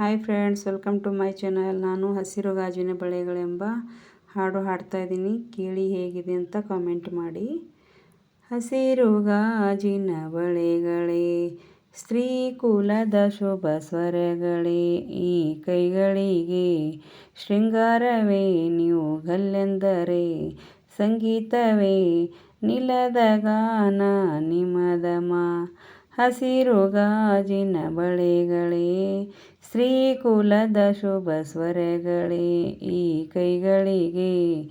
Hi friends, welcome to my channel. ನಾನು ಹಸಿರು ಗಾಜಿನ ಬಳೆಗಳೆಂಬ ಹಾಡು ಹಾಡ್ತಾ ಇದ್ದೀನಿ. ಕೇಳಿ ಹೇಗಿದೆ ಅಂತ ಕಾಮೆಂಟ್ ಮಾಡಿ. ಹಸಿರು ಗಾಜಿನ ಬಳೆಗಳೇ, ಸ್ತ್ರೀ ಕುಲದ ಶುಭ ಸ್ವರಗಳೇ, ಈ ಕೈಗಳಿಗೆ ಶೃಂಗಾರವೇ, ನೀವು ಗಲ್ಲೆಂದರೆ ಸಂಗೀತವೇ, ನಿಲದ ಗಾನ, ನಿಮದ ಮಾ ಹಸಿರು ಗಾಜಿನ ಬಳೆಗಳೇ ಶ್ರೀ ಕುಲದ ಶುಭ ಸ್ವರಗಳೇ, ಈ ಕೈಗಳಿಗೆ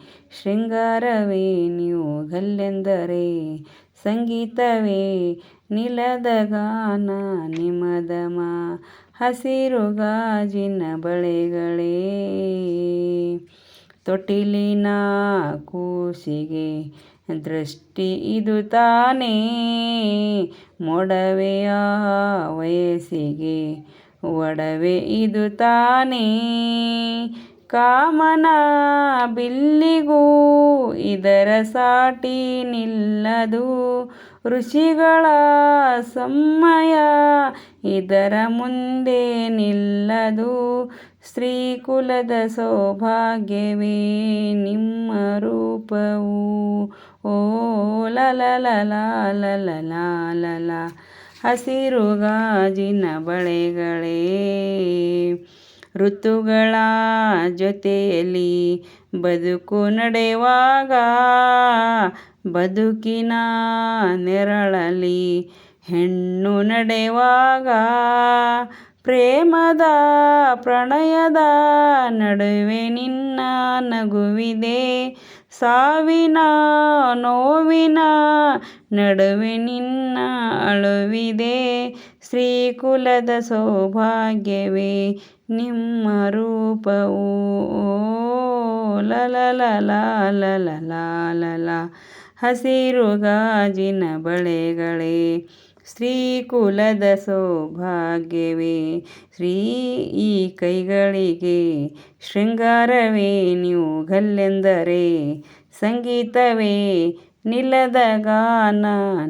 ಶೃಂಗಾರವೇ, ನೀವು ಗಲ್ಲೆಂದರೆ ಸಂಗೀತವೇ, ನಿಲದ ಗಾನ ನಿಮದಮ ಹಸಿರು ಗಾಜಿನ ಬಳೆಗಳೇ. ತೊಟ್ಟಿಲಿನ ಕೂಸಿಗೆ ದೃಷ್ಟಿ ಇದು ತಾನೇ ಮೊಡವೆಯ ವಯಸ್ಸಿಗೆ. ಒಡವೆ ಇದು ತಾನೇ ಕಾಮನ ಬಿಲ್ಲಿಗೂ ಇದರ ಸಾಟಿ ನಿಲ್ಲದು. ಋಷಿಗಳ ಸಮಯ ಇದರ ಮುಂದೆ ನಿಲ್ಲದು. ಶ್ರೀಕುಲದ ಕುಲದ ಸೌಭಾಗ್ಯವೇ ನಿಮ್ಮ ರೂಪವು. ಓ ಲಲ ಲಲ ಹಸಿರು ಗಾಜಿನ ಬಳೆಗಳೇ ಋತುಗಳ ಜೊತೆಯಲ್ಲಿ ಬದುಕು ನಡೆವಾಗ ಬದುಕಿನ ನೆರಳಲ್ಲಿ ಹೆಣ್ಣು ನಡೆಯುವಾಗ ಪ್ರೇಮದ ಪ್ರಣಯದ ನಡುವೆ ನಿನ್ನ ನಗುವಿದೆ. ಸಾವಿನ ನೋವಿನ ನಡುವೆ ನಿನ್ನ ಅಳುವಿದೆ. ಶ್ರೀಕುಲದ ಸೌಭಾಗ್ಯವೇ ನಿಮ್ಮ ರೂಪವು. ಲಲ ಹಸಿರು ಗಾಜಿನ ಬಳೆಗಳೇ. ಕುಲದ ಸೌಭಾಗ್ಯವೇ, ಶ್ರೀ ಈ ಕೈಗಳಿಗೆ ಶೃಂಗಾರವೇ ನೀವು ಗಲ್ಲೆಂದರೆ ಸಂಗೀತವೇ ನಿಲ್ಲದ ಗಾನ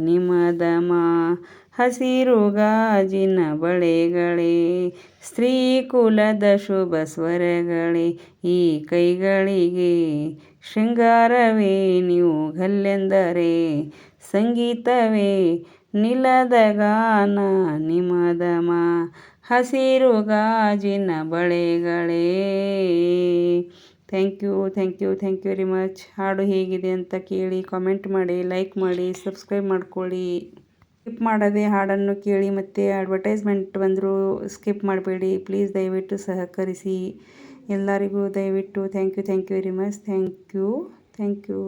ನಿಮದಮ ಹಸಿರು ಗಾಜಿನ ಬಳೆಗಳೇ ಸ್ತ್ರೀ ಕುಲದ ಶುಭ ಸ್ವರಗಳೇ, ಈ ಕೈಗಳಿಗೆ ಶೃಂಗಾರವೇ ನೀವು ಗಲ್ಲೆಂದರೆ ಸಂಗೀತವೇ ನಿಲದ ಗಾನ ನಿಮದಮ ಹಸಿರು ಗಾಜಿನ ಬಳೆಗಳೇ. Thank you thank you thank you very much ಹಾಡು ಹೇಗಿದೆ ಅಂತ ಕೇಳಿ ಕಾಮೆಂಟ್ ಮಾಡಿ ಲೈಕ್ ಮಾಡಿ ಸಬ್ಸ್ಕ್ರೈಬ್ ಮಾಡ್ಕೊಳ್ಳಿ. ಸ್ಕಿಪ್ ಮಾಡದೆ ಹಾಡನ್ನು ಕೇಳಿ ಮತ್ತು ಅಡ್ವರ್ಟೈಸ್ಮೆಂಟ್ ಬಂದರೂ ಸ್ಕಿಪ್ ಮಾಡಬೇಡಿ. ಪ್ಲೀಸ್ ದಯವಿಟ್ಟು ಸಹಕರಿಸಿ. ಎಲ್ಲರಿಗೂ ದಯವಿಟ್ಟು thank you thank you very much thank you thank you